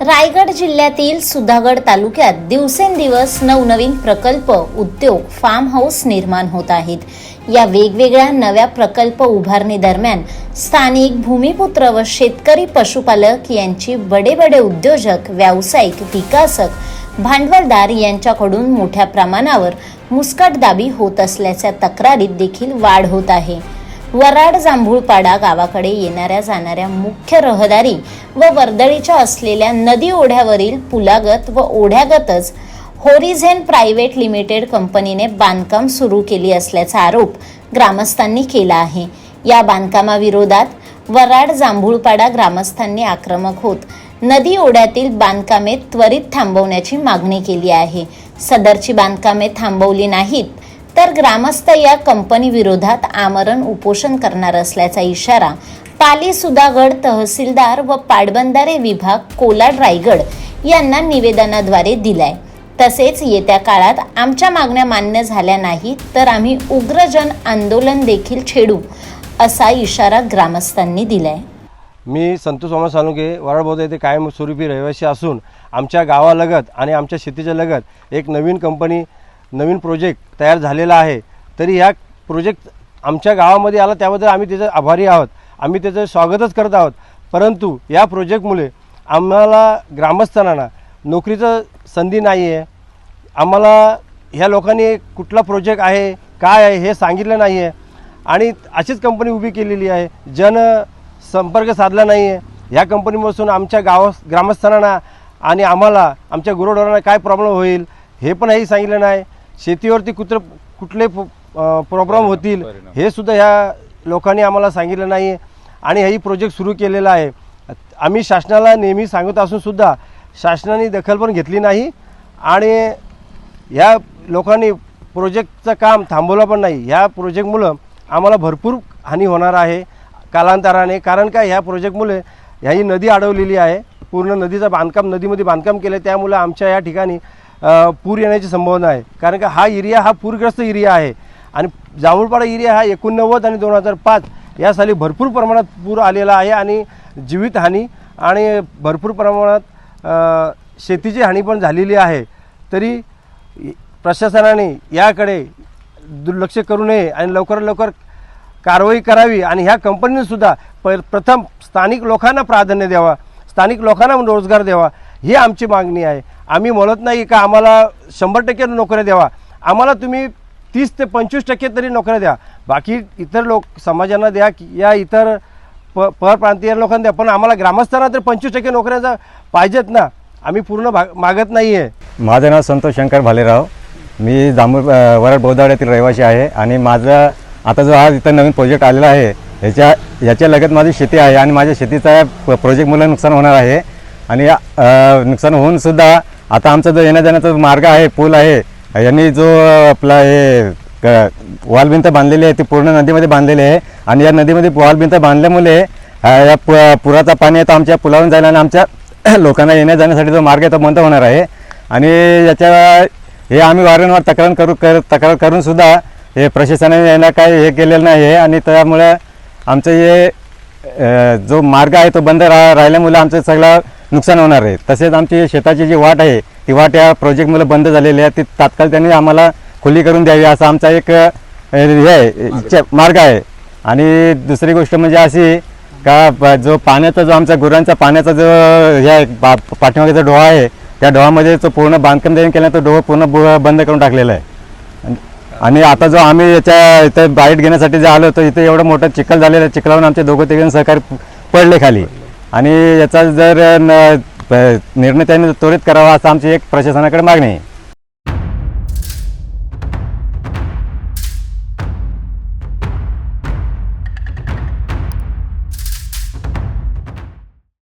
रायगड जिल्ह्यातील सुधागड तालुक्यात दिवसेंदिवस नवनवीन प्रकल्प उद्योग फार्म हाऊस निर्माण होत आहेत. या वेगवेगळ्या नव्या प्रकल्प उभारणी दरम्यान स्थानिक भूमिपुत्र व शेतकरी पशुपालक यांची बडे बडे उद्योजक व्यावसायिक विकासक भांडवलदार यांच्याकडून मोठ्या प्रमाणावर मुस्कटदाबी होत असल्याच्या तक्रारीत देखील वाढ होत आहे. वराड जांभूळपाडा गावाकडे येणाऱ्या जाणाऱ्या मुख्य रहदारी व वर्दळीच्या असलेल्या नदी ओढ्यावरील पुलागत व ओढ्यागतच होरिझेन प्रायव्हेट लिमिटेड कंपनीने बांधकाम सुरू केली असल्याचा आरोप ग्रामस्थांनी केला आहे. या बांधकामाविरोधात वराड जांभूळपाडा ग्रामस्थांनी आक्रमक होत नदी ओढ्यातील बांधकामे त्वरित थांबवण्याची मागणी केली आहे. सदरची बांधकामे थांबवली नाहीत तर ग्रामस्थ या कंपनी विरोधात आमरण उपोषण करणार असल्याचा इशारा पाली सुधागड तहसीलदार व पाटबंधारे विभाग कोलाड रायगड यांना निवेदनाद्वारे दिलाय. तसेच येत्या काळात आमच्या मागण्या मान्य झाल्या नाही तर आम्ही उग्र जन आंदोलन देखील छेडू असा इशारा ग्रामस्थांनी दिलाय. मी संतोष वामन सालुंके वराडबौद्ध येथे कायमस्वरूपी रहिवासी असून आमच्या गावालगत आणि आमच्या शेतीच्या लगत एक नवीन कंपनी नवीन प्रोजेक्ट तयार झालेला आहे तरी ह्या प्रोजेक्ट आमच्या गावामध्ये आला त्याबद्दल आम्ही त्याचं आभारी आहोत. आम्ही त्याचं स्वागतच करत आहोत. परंतु या प्रोजेक्टमुळे आम्हाला ग्रामस्थांना नोकरीचं संधी नाही आहे आम्हाला ह्या लोकांनी कुठला प्रोजेक्ट आहे काय आहे हे सांगितलं नाही आहे आणि अशीच कंपनी उभी केलेली आहे. जन संपर्क साधला नाही आहे ह्या कंपनीपासून आमच्या गाव ग्रामस्थांना आणि आम्हाला आमच्या गुरुढोरांना काय प्रॉब्लेम होईल हे पण काही सांगितलं नाही. शेतीवरती कुत्र कुठले प्रॉब्लेम होतील हे सुद्धा ह्या लोकांनी आम्हाला सांगितलं नाही. आणि हेही प्रोजेक्ट सुरू केलेला आहे. आम्ही शासनाला नेहमी सांगत असून सुद्धा शासनाने दखल पण घेतली नाही. आणि ह्या लोकांनी प्रोजेक्टचं काम थांबवलं पण नाही. ह्या प्रोजेक्टमुळं आम्हाला भरपूर हानी होणार आहे कालांतराने. कारण काय ह्या प्रोजेक्टमुळे ह्याही नदी अडवलेली आहे. पूर्ण नदीचं बांधकाम नदीमध्ये बांधकाम केलं आहे त्यामुळे आमच्या या ठिकाणी पूर येण्याची संभावना आहे. कारण का हा एरिया हा पूरग्रस्त एरिया आहे. आणि जांभूळपाडा एरिया हा एकोणनव्वद आणि दोन हजार पाच या साली भरपूर प्रमाणात पूर आलेला आहे आणि जीवितहानी आणि भरपूर प्रमाणात शेतीची हानी पण झालेली आहे. तरी प्रशासनाने याकडे दुर्लक्ष करू नये आणि लवकरात लवकर कारवाई करावी आणि ह्या कंपनीने सुद्धा प प्रथम स्थानिक लोकांना प्राधान्य द्यावा स्थानिक लोकांना रोजगार द्यावा ही आमची मागणी आहे. आम्ही म्हणत नाही का आम्हाला शंभर टक्के नोकऱ्या द्यावा. आम्हाला तुम्ही तीस ते पंचवीस टक्के तरी नोकऱ्या द्या. बाकी इतर लोक समाजांना द्या की या इतर प परप्रांतीय लोकांना द्या. पण आम्हाला ग्रामस्थांना तर पंचवीस टक्के नोकऱ्या पाहिजेत ना. आम्ही पूर्ण भाग मागत नाही आहे माझं नाव संतोष शंकर भालेराव. मी जांभूळ वरड वराड बौद्धाड्यातील रहिवासी आहे आणि माझं आता जो आज इथं नवीन प्रोजेक्ट आलेला आहे ह्याच्या ह्याच्या लगत माझी शेती आहे आणि माझ्या शेतीचा प्रोजेक्टमुळे नुकसान होणार आहे. आणि नुकसान होऊन सुद्धा आता आमचा जो येण्या जाण्याचा मार्ग आहे पूल आहे यांनी जो आपला हे क- वॉल भिंत बांधलेली आहे ती पूर्ण नदीमध्ये बांधलेली आहे. आणि या नदीमध्ये वॉल भिंत बांधल्यामुळे या पु पुराचा पाणी आहे तो आमच्या पुलावरून जायला आणि आमच्या लोकांना येण्या जाण्यासाठी जो मार्ग आहे तो बंद होणार आहे. आणि याच्या हे आम्ही वारंवार तक्रार करू कर तक्रार करूनसुद्धा हे प्रशासनाने यांना काही हे केलेलं नाही आहे. आणि त्यामुळे आमचं हे जो मार्ग आहे तो बंद रा राहिल्यामुळे आमचं सगळं नुकसान होणार आहे. तसेच आमची शेताची जी वाट आहे ती वाट या प्रोजेक्टमुळे बंद झालेली आहे. ती तात्काळ त्यांनी आम्हाला खुली करून द्यावी असा आमचा एक हे आहे मार्ग आहे. आणि दुसरी गोष्ट म्हणजे अशी का जो पाण्याचा जो आमचा गुरांचा पाण्याचा जो हे आहे, पा पाठीमागेचा डोहा आहे त्या डोहामध्ये जो पूर्ण बांधकाम देऊन केला तो डोहा पूर्ण बंद करून टाकलेला आहे. आणि- आता जो आम्ही याच्या इथं बाईट घेण्यासाठी जे आलो होतो इथे एवढं मोठं चिखल झालेलं आहे. चिखलावरून आमचे दोघं तिघे सहकारी पडले खाली. आणि याचा जर न- निर्णय त्यांनी त्वरित करावा असं आमची एक प्रशासनाकडे मागणी आहे.